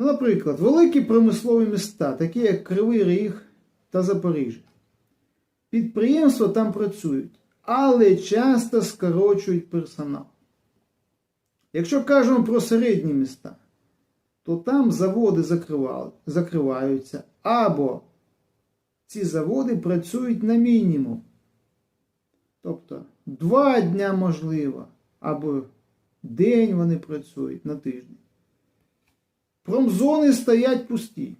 Ну, наприклад, великі промислові міста, такі як Кривий Ріг та Запоріжжя. Підприємства там працюють, але часто скорочують персонал. Якщо кажемо про середні міста, то там заводи закриваються, або ці заводи працюють на мінімум. Тобто два дня можливо, або день вони працюють на тиждень. Промзони стоять пусті.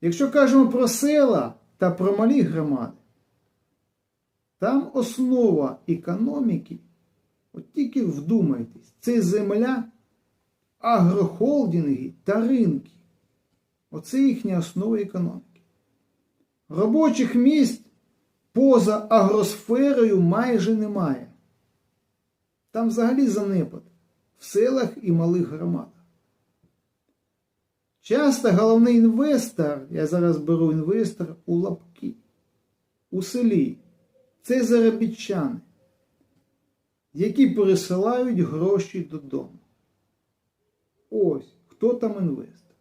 Якщо кажемо про села та про малі громади, там основа економіки, от тільки вдумайтесь, це земля, агрохолдинги та ринки. Оце їхня основа економіки. Робочих місць поза агросферою майже немає. Там взагалі занепад в селах і малих громадах. Часто головний інвестор, я зараз беру інвестор у лапки, у селі, це заробітчани, які пересилають гроші додому. Ось хто там інвестор.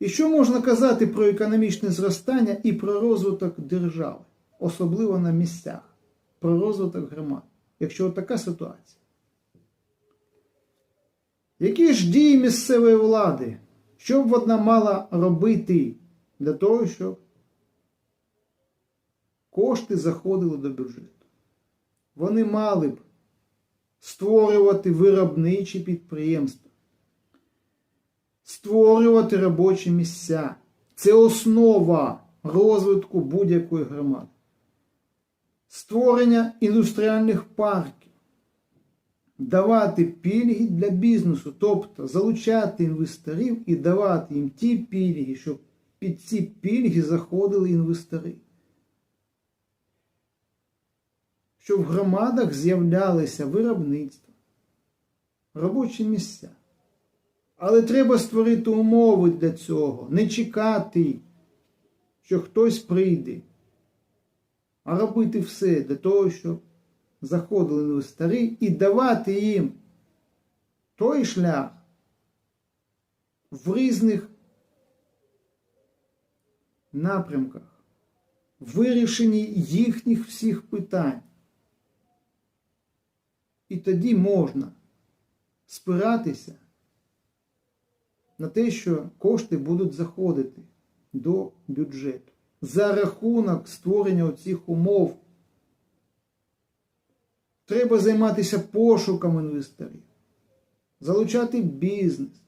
І що можна казати про економічне зростання і про розвиток держави, особливо на місцях, про розвиток громад, якщо така ситуація? Які ж дії місцевої влади, що б вона мала робити для того, щоб кошти заходили до бюджету? Вони мали б створювати виробничі підприємства, створювати робочі місця. Це основа розвитку будь-якої громади. Створення індустріальних парків, давати пільги для бізнесу, тобто залучати інвесторів і давати їм ті пільги, щоб під ці пільги заходили інвестори. Щоб в громадах з'являлися виробництва, робочі місця. Але треба створити умови для цього, не чекати, що хтось прийде, а робити все для того, щоб заходили інвестори і давати їм той шлях в різних напрямках, в вирішенні їхніх всіх питань. І тоді можна спиратися на те, що кошти будуть заходити до бюджету за рахунок створення оцих умов. Треба займатися пошуком інвесторів, залучати бізнес,